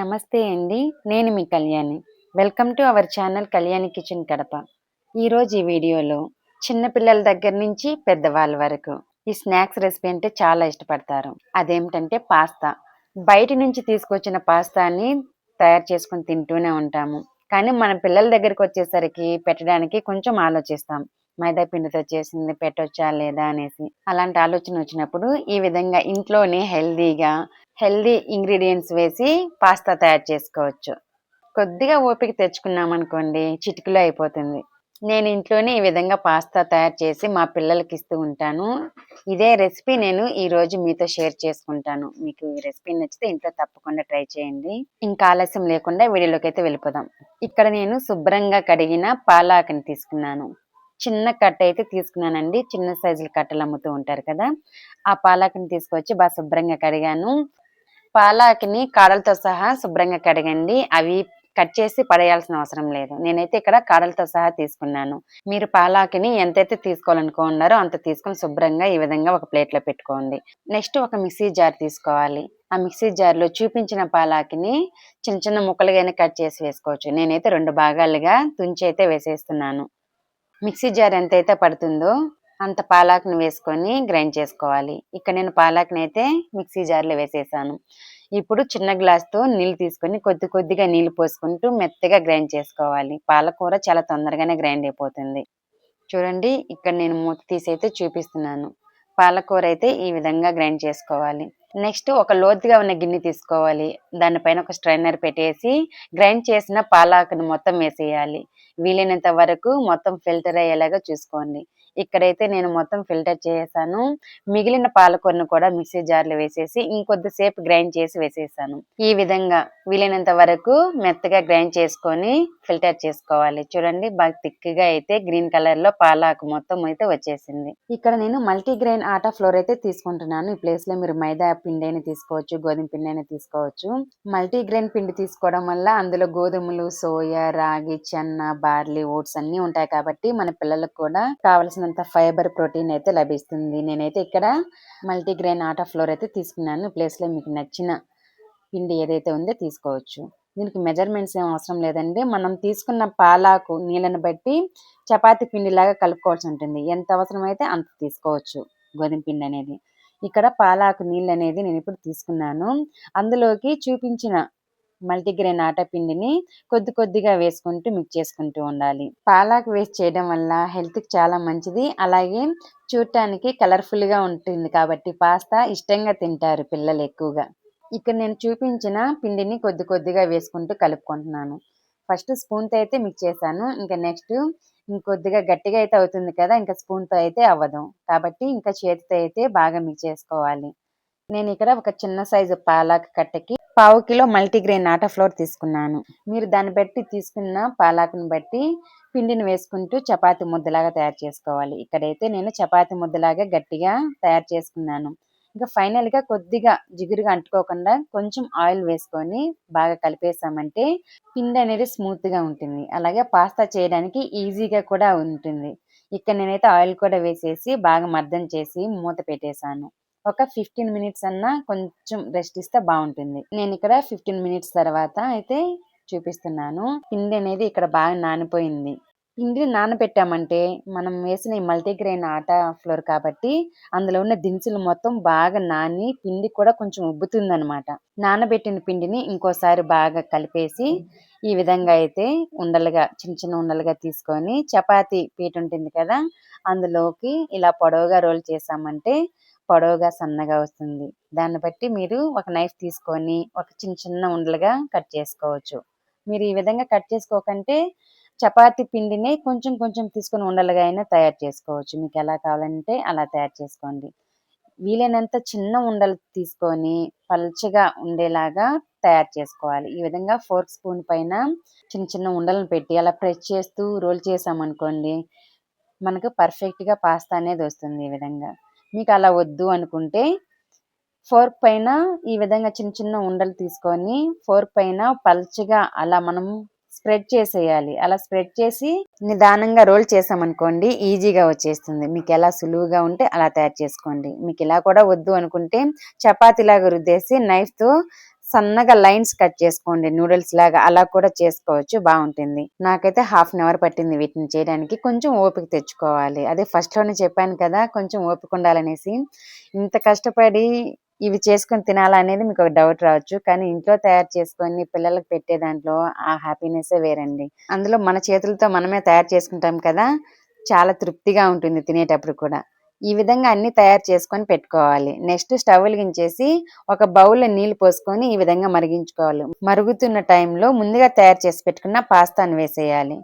నమస్తే అండి నేను మీ Kalyani. Welcome to our channel Kalyani kitchen Kadapa. ఈరోజు ఈ వీడియోలో చిన్నపిల్లల దగ్గర నుంచి పెద్దవాళ్ళ వరకు ఈ స్నాక్స్ రెసిపీ అంటే చాలా ఇష్టపడతారు. అదేమిటంటే పాస్తా. బయట నుంచి తీసుకొచ్చిన పాస్తాని తయారు చేసుకొని తింటూనే ఉంటాము. కానీ మన పిల్లల దగ్గరికి వచ్చేసరికి పెట్టడానికి కొంచెం ఆలోచిస్తాం. మైదా పిండితో చేసింది పెట్టొచ్చా లేదా అనేసి. అలాంటి ఆలోచన వచ్చినప్పుడు ఈ విధంగా ఇంట్లోనే హెల్దీగా హెల్దీ ఇంగ్రీడియంట్స్ వేసి పాస్తా తయారు చేసుకోవచ్చు. కొద్దిగా ఓపిక తెచ్చుకున్నామనుకోండి చిటికలో అయిపోతుంది. నేను ఇంట్లోనే ఈ విధంగా పాస్తా తయారు చేసి మా పిల్లలకి ఇస్తూ ఉంటాను. ఇదే రెసిపీ నేను ఈ రోజు మీతో షేర్ చేసుకుంటాను. మీకు ఈ రెసిపీ నచ్చితే ఇంట్లో తప్పకుండా ట్రై చేయండి. ఇంకా ఆలస్యం లేకుండా వీడియోలోకి అయితే వెళ్ళిపోదాం. ఇక్కడ నేను శుభ్రంగా కడిగిన పాలాకుని తీసుకున్నాను. చిన్న కట్ట అయితే తీసుకున్నానండి. చిన్న సైజుల కట్టలు అమ్ముతూ ఉంటారు కదా. ఆ పాలకుని తీసుకొచ్చి బాగా శుభ్రంగా కడిగాను. పాలాకుని కాడలతో సహా శుభ్రంగా కడగండి. అవి కట్ చేసి పడేయాల్సిన అవసరం లేదు. నేనైతే ఇక్కడ కాడలతో సహా తీసుకున్నాను. మీరు పాలాకుని ఎంతైతే తీసుకోవాలనుకున్నారో అంత తీసుకొని శుభ్రంగా ఈ విధంగా ఒక ప్లేట్లో పెట్టుకోండి. నెక్స్ట్ ఒక మిక్సీ జార్ తీసుకోవాలి. ఆ మిక్సీ జార్లో చూపించిన పాలాకిని చిన్న చిన్న ముక్కలుగానే కట్ చేసి వేసుకోవచ్చు. నేనైతే రెండు భాగాలుగా తుంచి అయితే వేసేస్తున్నాను. మిక్సీ జార్ ఎంతైతే పడుతుందో అంత పాలాకుని వేసుకొని గ్రైండ్ చేసుకోవాలి. ఇక్కడ నేను పాలాకుని అయితే మిక్సీ జార్లో వేసేసాను. ఇప్పుడు చిన్న గ్లాస్తో నీళ్ళు తీసుకొని కొద్ది కొద్దిగా నీళ్ళు పోసుకుంటూ మెత్తగా గ్రైండ్ చేసుకోవాలి. పాలకూర చాలా తొందరగానే గ్రైండ్ అయిపోతుంది. చూడండి ఇక్కడ నేను మూత తీసి అయితే చూపిస్తున్నాను. పాలకూర అయితే ఈ విధంగా గ్రైండ్ చేసుకోవాలి. నెక్స్ట్ ఒక లోతుగా ఉన్న గిన్నె తీసుకోవాలి. దానిపైన ఒక స్ట్రైనర్ పెట్టేసి గ్రైండ్ చేసిన పాలాకును మొత్తం వేసేయాలి. వీలైనంత వరకు మొత్తం ఫిల్టర్ అయ్యేలాగా చూసుకోండి. ఇక్కడైతే నేను మొత్తం ఫిల్టర్ చేసాను. మిగిలిన పాలకూరను కూడా మిక్సీ జార్లో వేసేసి ఇంకొద్దిసేపు గ్రైండ్ చేసి వేసేసాను. ఈ విధంగా వీలైనంత వరకు మెత్తగా గ్రైండ్ చేసుకొని ఫిల్టర్ చేసుకోవాలి. చూడండి బాగా థిక్గా అయితే గ్రీన్ కలర్లో పాలాకు మొత్తం అయితే వచ్చేసింది. ఇక్కడ నేను మల్టీగ్రెయిన్ ఆటా ఫ్లోర్ అయితే తీసుకుంటున్నాను. ఈ ప్లేస్లో మీరు మైదా పిండి అయినా తీసుకోవచ్చు గోధుమ పిండి అయినా తీసుకోవచ్చు. మల్టీగ్రెయిన్ పిండి తీసుకోవడం వల్ల అందులో గోధుమలు సోయా రాగి చెన్న బార్లీ ఓట్స్ అన్ని ఉంటాయి కాబట్టి మన పిల్లలకు కూడా కావలసినంత ఫైబర్ ప్రోటీన్ అయితే లభిస్తుంది. నేనైతే ఇక్కడ మల్టీగ్రెయిన్ ఆటా ఫ్లోర్ అయితే తీసుకున్నాను. ప్లేస్లో మీకు నచ్చిన పిండి ఏదైతే ఉందో తీసుకోవచ్చు. దీనికి మెజర్మెంట్స్ ఏం అవసరం లేదండి. మనం తీసుకున్న పాలాకు నీళ్ళని బట్టి చపాతి పిండిలాగా కలుపుకోవాల్సి ఉంటుంది. ఎంత అవసరమైతే అంత తీసుకోవచ్చు గోధుమ పిండి అనేది. ఇక్కడ పాలాకు నీళ్ళు అనేది నేను ఇప్పుడు తీసుకున్నాను. అందులోకి చూపించిన మల్టీగ్రెయిన్ ఆటపిండిని కొద్ది కొద్దిగా వేసుకుంటూ మిక్స్ చేసుకుంటూ ఉండాలి. పాలాకు వేస్ట్ చేయడం వల్ల హెల్త్కి చాలా మంచిది. అలాగే చూడటానికి కలర్ఫుల్గా ఉంటుంది కాబట్టి పాస్తా ఇష్టంగా తింటారు పిల్లలు ఎక్కువగా. ఇక్కడ నేను చూపించిన పిండిని కొద్ది కొద్దిగా వేసుకుంటూ కలుపుకుంటున్నాను. ఫస్ట్ స్పూన్తో అయితే మిక్స్ చేశాను. ఇంకా నెక్స్ట్ ఇంకొద్దిగా గట్టిగా అయితే అవుతుంది కదా ఇంకా స్పూన్తో అయితే అవ్వదు. కాబట్టి ఇంకా చేతితో అయితే బాగా మిక్స్ చేసుకోవాలి. నేను ఇక్కడ ఒక చిన్న సైజు పాలాక్ కట్టకి పావు కిలో మల్టీగ్రెయిన్ ఆటా ఫ్లోర్ తీసుకున్నాను. మీరు దాన్ని బట్టి తీసుకున్న పాలాకుని బట్టి పిండిని వేసుకుంటూ చపాతి ముద్దలాగా తయారు చేసుకోవాలి. ఇక్కడైతే నేను చపాతి ముద్దలాగా గట్టిగా తయారు చేసుకున్నాను. ఇంకా ఫైనల్గా కొద్దిగా జిగురుగా అంటుకోకుండా కొంచెం ఆయిల్ వేసుకొని బాగా కలిపేసామంటే పిండి అనేది స్మూత్గా ఉంటుంది. అలాగే పాస్తా చేయడానికి ఈజీగా కూడా ఉంటుంది. ఇక్కడ నేనైతే ఆయిల్ కూడా వేసేసి బాగా మర్దం చేసి మూత పెట్టేశాను. ఒక ఫిఫ్టీన్ మినిట్స్ అన్నా కొంచెం రెస్ట్ ఇస్తే బాగుంటుంది. నేను ఇక్కడ ఫిఫ్టీన్ మినిట్స్ తర్వాత అయితే చూపిస్తున్నాను. పిండి అనేది ఇక్కడ బాగా నానిపోయింది. పిండిని నానబెట్టామంటే మనం వేసిన ఈ మల్టీగ్రెయిన్ ఆట ఫ్లోర్ కాబట్టి అందులో ఉన్న దినుసులు మొత్తం బాగా నాని పిండి కూడా కొంచెం ఉబ్బుతుంది అనమాట నానబెట్టిన పిండిని ఇంకోసారి బాగా కలిపేసి ఈ విధంగా అయితే ఉండలుగా చిన్న చిన్న ఉండలుగా తీసుకొని చపాతీ పీట ఉంటుంది కదా అందులోకి ఇలా పొడవుగా రోల్ చేసామంటే పొడవుగా సన్నగా వస్తుంది. దాన్ని బట్టి మీరు ఒక నైఫ్ తీసుకొని ఒక చిన్న చిన్న ఉండలుగా కట్ చేసుకోవచ్చు. మీరు ఈ విధంగా కట్ చేసుకోకంటే చపాతి పిండిని కొంచెం కొంచెం తీసుకొని ఉండలుగా అయినా తయారు చేసుకోవచ్చు. మీకు ఎలా కావాలంటే అలా తయారు చేసుకోండి. వీలైనంత చిన్న ఉండలు తీసుకొని పల్చగా ఉండేలాగా తయారు చేసుకోవాలి. ఈ విధంగా ఫోర్క్ స్పూన్ పైన చిన్న చిన్న ఉండలను పెట్టి అలా ప్రెస్ చేస్తూ రోల్ చేసామనుకోండి మనకు పర్ఫెక్ట్గా పాస్తా అనేది వస్తుంది ఈ విధంగా. మీకు అలా వద్దు అనుకుంటే ఫోర్క్ పైన ఈ విధంగా చిన్న చిన్న ఉండలు తీసుకొని ఫోర్క్ పైన పల్చగా అలా మనం స్ప్రెడ్ చేసేయాలి. అలా స్ప్రెడ్ చేసి నిదానంగా రోల్ చేసామనుకోండి ఈజీగా వచ్చేస్తుంది. మీకు ఎలా సులువుగా ఉంటే అలా తయారు చేసుకోండి. మీకు ఇలా కూడా వద్దు అనుకుంటే చపాతీలాగా రుద్దేసి నైఫ్తో సన్నగా లైన్స్ కట్ చేసుకోండి నూడిల్స్ లాగా అలా కూడా చేసుకోవచ్చు బాగుంటుంది. నాకైతే హాఫ్ అన్ అవర్ పట్టింది వీటిని చేయడానికి. కొంచెం ఓపిక తెచ్చుకోవాలి. అదే ఫస్ట్లోనే చెప్పాను కదా కొంచెం ఓపిక ఉండాలనేసి. ఇంత కష్టపడి ఇవి చేసుకొని తినాలనేది మీకు ఒక డౌట్ రావచ్చు. కానీ ఇంట్లో తయారు చేసుకొని పిల్లలకు పెట్టే దాంట్లో ఆ హ్యాపీనెస్సే వేరండి. అందులో మన చేతులతో మనమే తయారు చేసుకుంటాం కదా చాలా తృప్తిగా ఉంటుంది తినేటప్పుడు కూడా. ఈ విధంగా అన్ని తయారు చేసుకొని పెట్టుకోవాలి. నెక్స్ట్ స్టవ్ వెలిగించేసి ఒక బౌల్లో నీళ్ళు పోసుకొని ఈ విధంగా మరిగించుకోవాలి. మరుగుతున్న టైంలో ముందుగా తయారు చేసి పెట్టుకున్న పాస్తాను వేసేయాలి.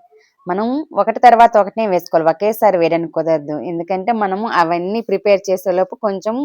మనం ఒకటి తర్వాత ఒకటే వేసుకోవాలి. ఒకేసారి వేయడానికి కుదరదు. ఎందుకంటే మనము అవన్నీ ప్రిపేర్ చేసేలోపు కొంచెం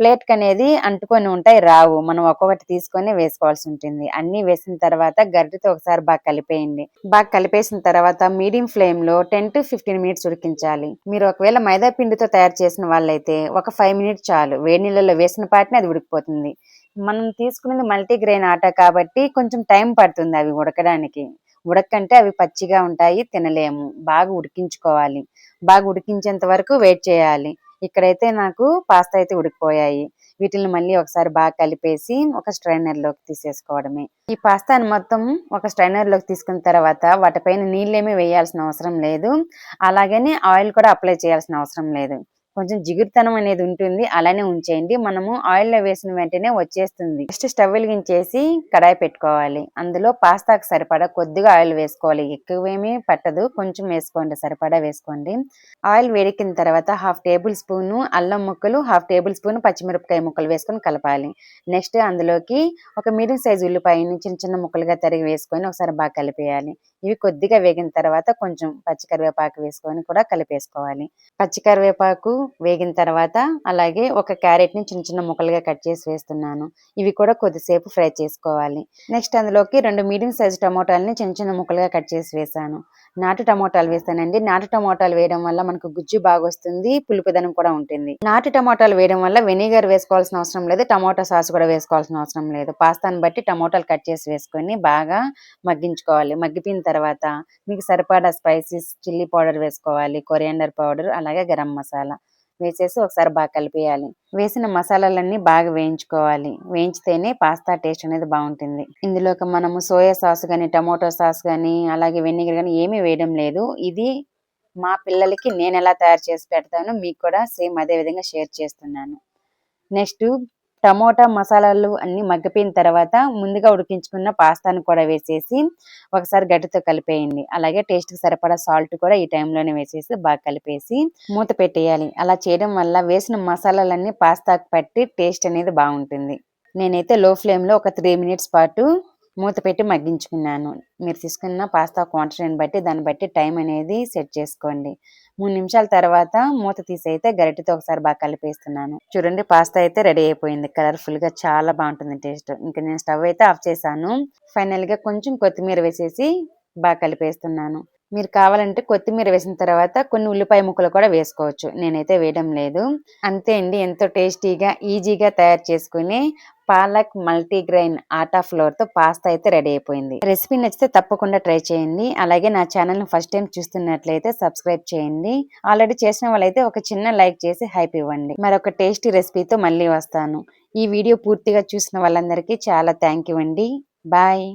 ప్లేట్ అనేది అంటుకొని ఉంటాయి రావు. మనం ఒక్కొక్కటి తీసుకొని వేసుకోవాల్సి ఉంటుంది అన్ని వేసిన తర్వాత గరిటెతో ఒకసారి బాగా కలిపేయండి. బాగా కలిపేసిన తర్వాత మీడియం ఫ్లేమ్లో టెన్ టు ఫిఫ్టీన్ మినిట్స్ ఉడికించాలి. మీరు ఒకవేళ మైదా పిండితో తయారు చేసిన వాళ్ళైతే ఒక ఫైవ్ మినిట్స్ చాలు. వేడి నీళ్ళలో వేసిన పాటిని అది ఉడికిపోతుంది. మనం తీసుకునేది మల్టీగ్రెయిన్ ఆట కాబట్టి కొంచెం టైం పడుతుంది అవి ఉడకడానికి. ఉడకంటే అవి పచ్చిగా ఉంటాయి తినలేము. బాగా ఉడికించుకోవాలి. బాగా ఉడికించేంత వరకు వెయిట్ చేయాలి. ఇక్కడైతే నాకు పాస్తా అయితే ఉడికిపోయాయి. వీటిని మళ్ళీ ఒకసారి బాగా కలిపేసి ఒక స్ట్రైనర్లోకి తీసేసుకోవడమే. ఈ పాస్తాను మొత్తం ఒక స్ట్రైనర్లోకి తీసుకున్న తర్వాత వాటిపైన నీళ్ళేమీ వేయాల్సిన అవసరం లేదు. అలాగని ఆయిల్ కూడా అప్లై చేయాల్సిన అవసరం లేదు. కొంచెం జిగురుతనం అనేది ఉంటుంది అలానే ఉంచేయండి. మనము ఆయిల్లో వేసిన వెంటనే వచ్చేస్తుంది. నెక్స్ట్ స్టవ్ వెలిగించేసి కడాయి పెట్టుకోవాలి. అందులో పాస్తాకు సరిపడా కొద్దిగా ఆయిల్ వేసుకోవాలి. ఎక్కువేమీ పట్టదు. కొంచెం వేసుకోండి. సరిపడా వేసుకోండి. ఆయిల్ వేడికిన తర్వాత హాఫ్ టేబుల్ స్పూన్ అల్లం ముక్కలు హాఫ్ టేబుల్ స్పూన్ పచ్చిమిరపకాయ ముక్కలు వేసుకొని కలపాలి. నెక్స్ట్ అందులోకి ఒక మీడియం సైజ్ ఉల్లిపాయని చిన్న చిన్న ముక్కలుగా తరిగి వేసుకొని ఒకసారి బాగా కలిపేయాలి. ఇవి కొద్దిగా వేగిన తర్వాత కొంచెం పచ్చి కరివేపాకు వేసుకొని కూడా కలిపేసుకోవాలి. పచ్చి కరివేపాకు వేగిన తర్వాత అలాగే ఒక క్యారెట్ని చిన్న చిన్న ముక్కలుగా కట్ చేసి వేస్తున్నాను. ఇవి కూడా కొద్దిసేపు ఫ్రై చేసుకోవాలి. నెక్స్ట్ అందులోకి రెండు మీడియం సైజ్ టమోటాలని చిన్న చిన్న ముక్కలుగా కట్ చేసి వేసాను నాటు టమోటాలు వేస్తానండి. నాటు టమోటాలు వేయడం వల్ల మనకు గుజ్జు బాగా వస్తుంది పులుపుదనం కూడా ఉంటుంది. నాటు టమోటాలు వేయడం వల్ల వెనిగర్ వేసుకోవాల్సిన అవసరం లేదు టమోటా సాస్ కూడా వేసుకోవాల్సిన అవసరం లేదు. పాస్తాను బట్టి టమోటాలు కట్ చేసి వేసుకొని బాగా మగ్గించుకోవాలి. మగ్గిపోయిన తర్వాత మీకు సరిపడా స్పైసెస్ చిల్లీ పౌడర్ వేసుకోవాలి కొరియాండర్ పౌడర్ అలాగే గరం మసాలా. వేసేసి ఒకసారి బాగా కలిపేయాలి. వేసిన మసాలాలన్నీ బాగా వేయించుకోవాలి. వేయించితేనే పాస్తా టేస్ట్ అనేది బాగుంటుంది. ఇందులోకి మనము సోయా సాస్ కానీ టమోటో సాస్ కానీ అలాగే వెనిగర్ కానీ ఏమీ వేయడం లేదు. ఇది మా పిల్లలకి నేను ఎలా తయారు చేసి పెడతానో మీకు కూడా సేమ్ అదే విధంగా షేర్ చేస్తున్నాను. నెక్స్ట్ టమోటా మసాలాలు అన్ని మగ్గిపోయిన తర్వాత ముందుగా ఉడికించుకున్న పాస్తాను కూడా వేసేసి ఒకసారి గట్టితో కలిపేయండి. అలాగే టేస్ట్కి సరిపడా సాల్ట్ కూడా ఈ టైంలోనే వేసేసి బాగా కలిపేసి మూత పెట్టేయాలి. అలా చేయడం వల్ల వేసిన మసాలాలన్నీ పాస్తాకు పట్టి టేస్ట్ అనేది బాగుంటుంది. నేనైతే లో ఫ్లేమ్లో ఒక త్రీ మినిట్స్ పాటు మూత పెట్టి మగ్గించుకున్నాను. మీరు తీసుకున్న పాస్తా క్వాంటిటీని బట్టి దాన్ని బట్టి టైం అనేది సెట్ చేసుకోండి. మూడు నిమిషాల తర్వాత మూత తీసి అయితే గరిటెతో ఒకసారి బాగా కలిపేస్తున్నాను. చూడండి పాస్తా అయితే రెడీ అయిపోయింది. కలర్ఫుల్గా చాలా బాగుంటుంది టేస్ట్ ఇంకా నేను స్టవ్ అయితే ఆఫ్ చేశాను. ఫైనల్గా కొంచెం కొత్తిమీర వేసేసి బాగా కలిపేస్తున్నాను. మీరు కావాలంటే కొత్తిమీర వేసిన తర్వాత కొన్ని ఉల్లిపాయ ముక్కలు కూడా వేసుకోవచ్చు. నేనైతే వేయడం లేదు. అంతే అండి. ఎంతో టేస్టీగా ఈజీగా తయారు చేసుకుని పాలక్ మల్టీగ్రెయిన్ ఆటా ఫ్లోర్తో పాస్తా అయితే రెడీ అయిపోయింది. రెసిపీ నచ్చితే తప్పకుండా ట్రై చేయండి. అలాగే నా ఛానల్ని ఫస్ట్ టైం చూస్తున్నట్లయితే సబ్స్క్రైబ్ చేయండి. ఆల్రెడీ చేసిన వాళ్ళైతే ఒక చిన్న లైక్ చేసి హైప్ ఇవ్వండి. మరొక టేస్టీ రెసిపీతో మళ్ళీ వస్తాను. ఈ వీడియో పూర్తిగా చూసిన వాళ్ళందరికీ చాలా థ్యాంక్ యూ అండి. బాయ్.